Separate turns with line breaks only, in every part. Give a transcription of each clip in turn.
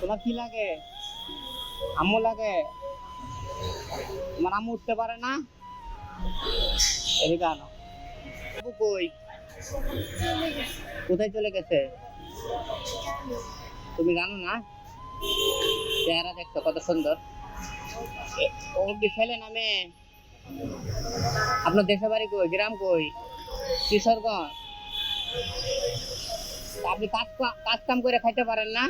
তোমার কি লাগে? আম্মু লাগে? তোমার আম্মু উঠতে পারে না? এদিকে কই? কোথায় চলে গেছে? তুমি জানো না? চেহারা দেখছ, কত সুন্দর। ও কি নামে আপনার দেশের বাড়ি কই? গ্রাম কই? কিশোরগঞ্জ? আপনি কাজ কাজ কাম করে খাইতে পারেন না।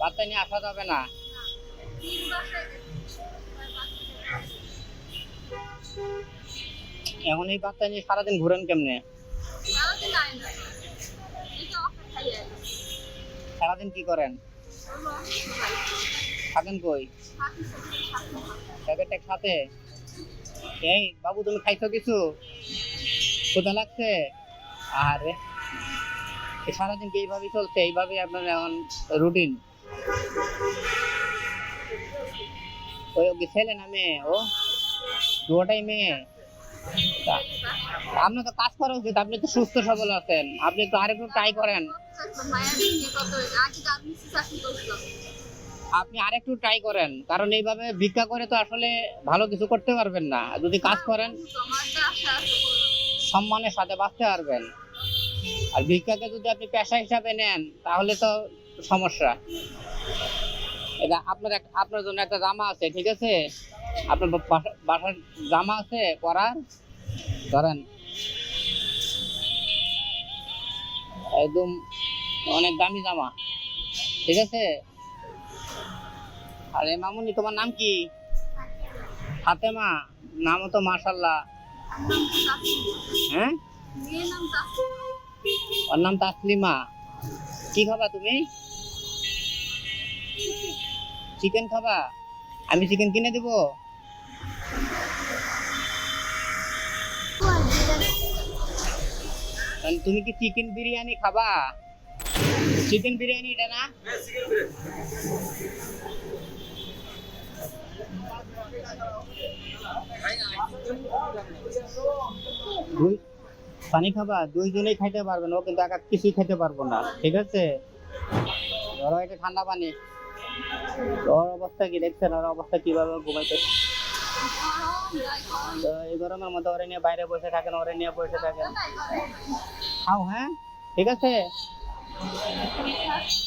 বাচ্চা নিয়ে আসা যাবে না। এখন এই বাচ্চা নিয়ে সারাদিন ঘুরেন কেমনে? সারাদিন কি করেন? থাকেন কই? প্যাকেট সাথে এই, বাবু, তুমি খাইছো কিছু? কোথা লাগছে? আরে সারাদিন কি এইভাবেই চলছে? এইভাবে আপনার এখন রুটিন ওই ছেলে না মেয়ে? ও দুটাই মেয়ে। আপনার তো কাজ করা উচিত। আপনি তো সুস্থ, সবল আছেন। আপনি তো আরেকটু ট্রাই করেন। আপনি আরেকটু ট্রাই করেন। কারণ এইভাবে ভিক্ষা করে তো আসলে ভালো কিছু করতে পারবেন না। যদি কাজ করেন, সম্মানের সাথে বাঁচতে পারবেন। আর ভিক্ষাকে যদি আপনি পেশা হিসাবে নেন, তাহলে তো সমস্যা। এটা আপনার আপনার জন্য একটা জামা আছে, ঠিক আছে? আপনার বাসার জামা আছে, পরার। ধরেন। একদম অনেক দামি জামা, ঠিক আছে? আরে মামুনি, তোমার নাম কি? ফাতেমা। নামও তো মাশাল্লাহ হ্যাঁ? ওর নাম তাসলিমা। কি খাবা তুমি? চিকেন খাবা? আমি চিকেন কিনে দিব। তুমি কি চিকেন বিরিয়ানি খাবা? চিকেন বিরিয়ানি এটা না? দুই পানি খাবা, দুইজনেই খাইতে পারবেন ও কিন্তু একা কিছুই খেতে পারব না, ঠিক আছে? ধরো এটা ঠান্ডা পানি, ওর অবস্থা কি দেখছেন? ওর অবস্থা কীভাবে ঘুমাইতে? এই গরমের মধ্যে ওরে নিয়ে বাইরে বসে থাকেন, ওরে নিয়ে বসে থাকেন। খাও হ্যাঁ? ঠিক আছে?